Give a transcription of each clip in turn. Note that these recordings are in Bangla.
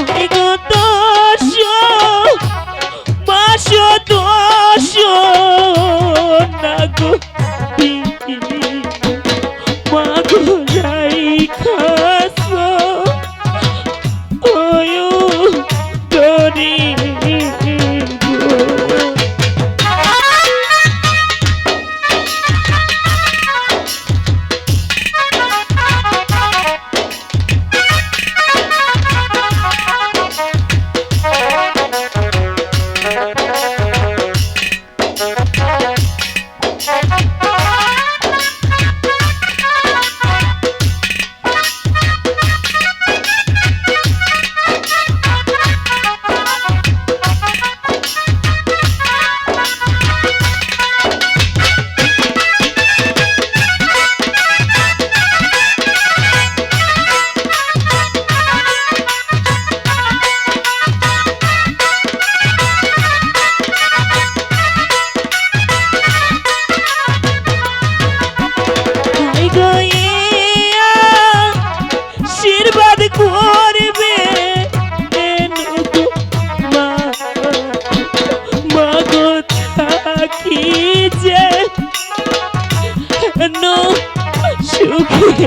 এগো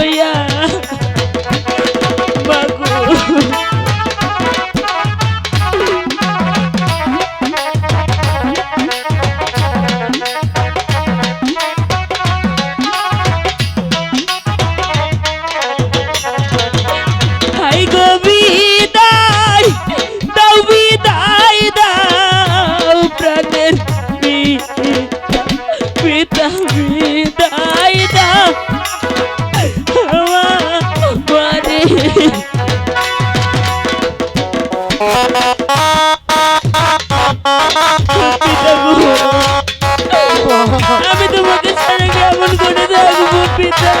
Yeah. আমি তোমাকে ছাড়া কেমন করে থাকব পিতা।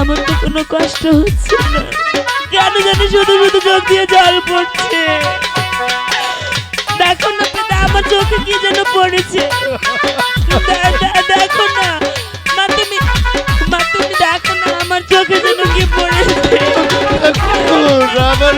আমার তো কোনো কষ্ট হচ্ছে না। কেন জানি শুধু শুধু চোখ দিয়ে জল পড়ছে। দেখো না দাদা আমার চোখে কি যেন পড়েছে। দেখো না। মা তুমি মা তুমি দেখো না আমার চোখে যেন কি পড়েছে। আমার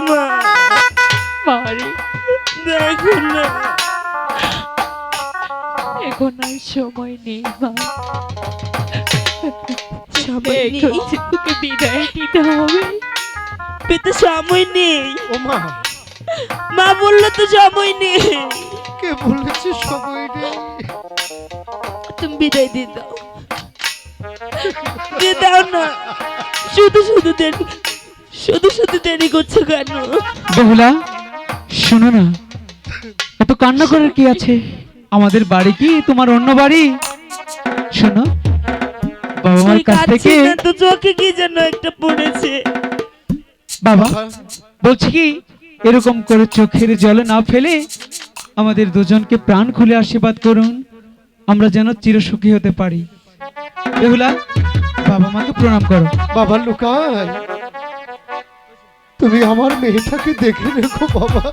মা। মারে দেখো না। এখন আর সময় নেই মা। তোকে বিদায় দিতে হবে। পেতে সময় নেই। ও মা। মা বলল তো সময় নেই। কে বলেছে সময় নেই? তুমি বিদায় দিয়ে দাও। দিয়ে দাও না। শুধু শুধু দেরি শুধু শুধু দেরি করছ কেন? বেহুলা শোনো না। এত কান্না করার কি আছে? আমাদের বাড়ি কি তোমার অন্য বাড়ি? শোনো বাবা মার কাছ থেকে তো চোখে কি যেন একটা পড়েছে? বাবা বলছি কি এরকম করে চোখের জলে না ফেলে আমাদের দুজনকে প্রাণ খুলে আশীর্বাদ করুন। আমরা যেন চিরসুখী হতে পারি। বেহুলা বাবা মাকে প্রণাম করো। বাবা লুকাই তুমি আমার মেয়েটাকে দেখে রেখো বাবা।